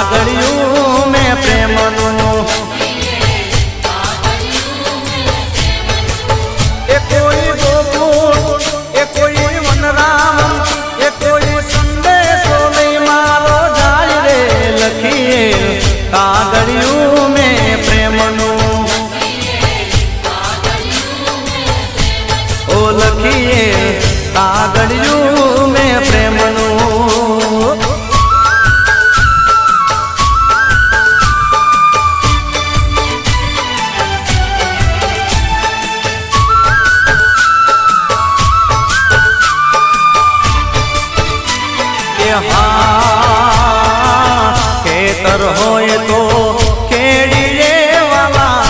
પાઘડિયું મેં પ્રેમનું. એ કોઈ ગોકુળ, એ કોઈ વનરામ, એ કોઈ સંદેશો નહીં, મારો જાય કાગળિયું મેં પ્રેમનું. હોય હા ખેતર હોય તો